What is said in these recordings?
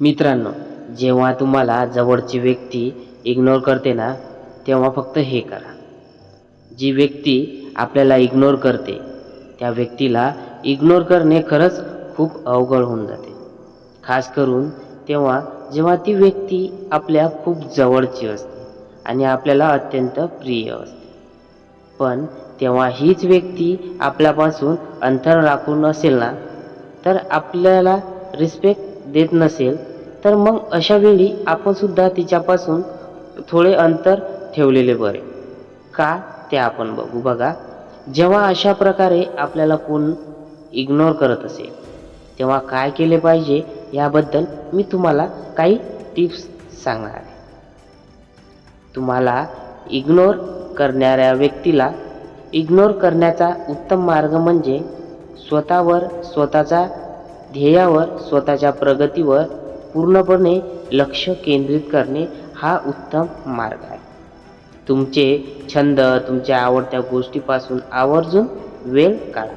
मित्रांनो जेव्हा तुम्हाला जवळची व्यक्ती इग्नोर करते ना तेव्हा फक्त हे करा. जी व्यक्ती आपल्याला इग्नोर करते त्या व्यक्तीला इग्नोर करणे खरंच खूप अवघड होऊन जाते. खास करून तेव्हा जेव्हा ती व्यक्ती आपल्या खूप जवळची असते आणि आपल्याला अत्यंत प्रिय असते. पण तेव्हा हीच व्यक्ती आपल्यापासून अंतर राखून असेल ना तर आपल्याला रिस्पेक्ट देत नसेल तर मग अशा वेळी आपण सुद्धा तिच्यापासून थोडे अंतर ठेवलेले बरे. का ते आपण बघू बघा. जेव्हा अशा प्रकारे आपल्याला कोण इग्नोर करत असेल तेव्हा काय केले पाहिजे याबद्दल मी तुम्हाला काही टिप्स सांगणार आहे. तुम्हाला इग्नोर करणाऱ्या व्यक्तीला इग्नोर करण्याचा उत्तम मार्ग म्हणजे स्वतःवर स्वतःच्या ध्येयावर स्वतःच्या प्रगतीवर पूर्णपणे लक्ष केंद्रित करणे हा उत्तम मार्ग आहे. तुमचे छंद तुमच्या आवडत्या गोष्टीपासून आवर्जून वेळ काढा.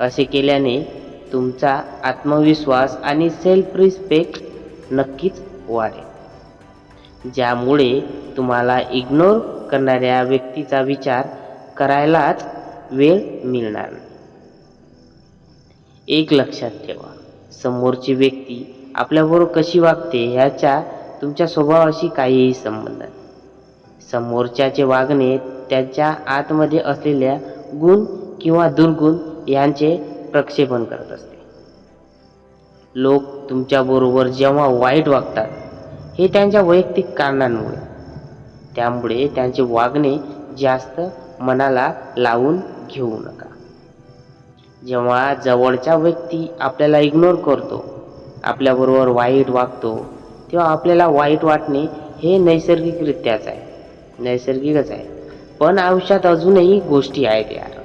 असे केल्याने तुमचा आत्मविश्वास आणि सेल्फ रिस्पेक्ट नक्कीच वाढेल. ज्यामुळे तुम्हाला इग्नोर करणाऱ्या व्यक्तीचा विचार करायलाच वेळ मिळणार नाही. एक लक्षात ठेवा समोरची व्यक्ती आपल्याबरोबर कशी वागते ह्याच्या तुमच्या स्वभावाशी काहीही संबंध नाही. समोरच्याचे वागणे त्याच्या आतमध्ये असलेल्या गुण किंवा दुर्गुण यांचे प्रक्षेपण करत असते. लोक तुमच्याबरोबर जेव्हा वाईट वागतात हे त्यांच्या वैयक्तिक कारणांमुळे. त्यामुळे त्यांचे वागणे जास्त मनाला लावून घेऊ नका. जेव्हा जवळचा व्यक्ती आपल्याला इग्नोर करतो आपल्याबरोबर वाईट वागतो तेव्हा आपल्याला वाईट वाटणे हे नैसर्गिकरित्याच आहे. नैसर्गिकच आहे. पण आयुष्यात अजूनही गोष्टी आहेत यार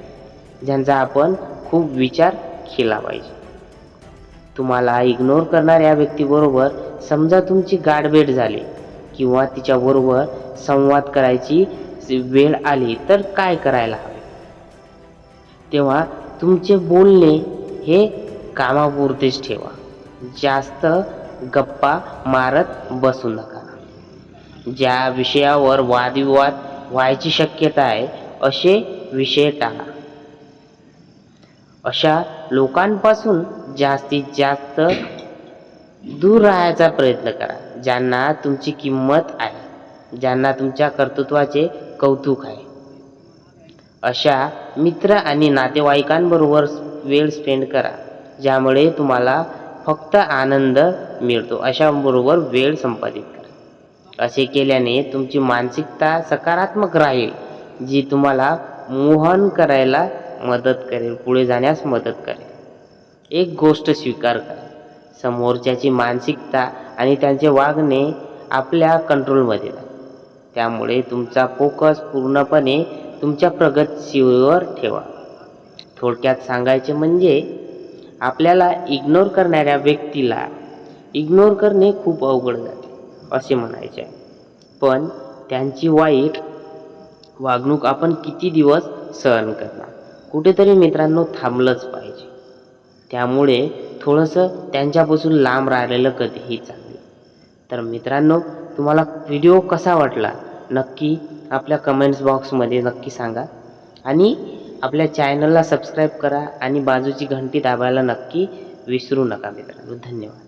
ज्यांचा आपण खूप विचार केला पाहिजे. तुम्हाला इग्नोर करणाऱ्या व्यक्तीबरोबर समजा तुमची गाठभेट झाली किंवा तिच्याबरोबर संवाद करायची वेळ आली तर काय करायला हवे? तेव्हा तुमचे बोलणे हे कामापुरतेच ठेवा. जास्त गप्पा मारत बसू नका. ज्या विषयावर वादविवाद व्हायची शक्यता आहे असे विषय टाळा अशा लोकांपासून जास्तीत जास्त दूर राहायचा प्रयत्न करा ज्यांना तुमची किंमत आहे ज्यांना तुमच्या कर्तृत्वाचे कौतुक आहे. अशा मित्र आणि नातेवाईकांबरोबर वेळ स्पेंड करा ज्यामुळे तुम्हाला फक्त आनंद मिळतो. अशाबरोबर वेळ संपादित करा. असे केल्याने तुमची मानसिकता सकारात्मक राहील जी तुम्हाला मोहन करायला मदत करेल पुढे जाण्यास मदत करेल. एक गोष्ट स्वीकार करा. समोरच्याची मानसिकता आणि त्यांचे वागणे आपल्या कंट्रोलमध्ये राहील त्यामुळे तुमचा फोकस पूर्णपणे तुमच्या प्रगतीवर ठेवा. थोडक्यात सांगायचे म्हणजे आपल्याला इग्नोर करणाऱ्या व्यक्तीला इग्नोर करणे खूप अवघड जाते असे म्हणायचे. आहे पण त्यांची वाईट वागणूक आपण किती दिवस सहन करणार? कुठेतरी मित्रांनो थांबलंच पाहिजे. त्यामुळे थोडंसं त्यांच्यापासून लांब राहिलेलं कधीही चांगलं तर मित्रांनो तुम्हाला व्हिडिओ कसा वाटला? नक्की आपल्या कमेंट्स बॉक्समध्ये नक्की सांगा. आणि आपल्या चॅनलला सबस्क्राईब करा आणि बाजूची घंटी दाबायला नक्की विसरू नका मित्रांनो. धन्यवाद.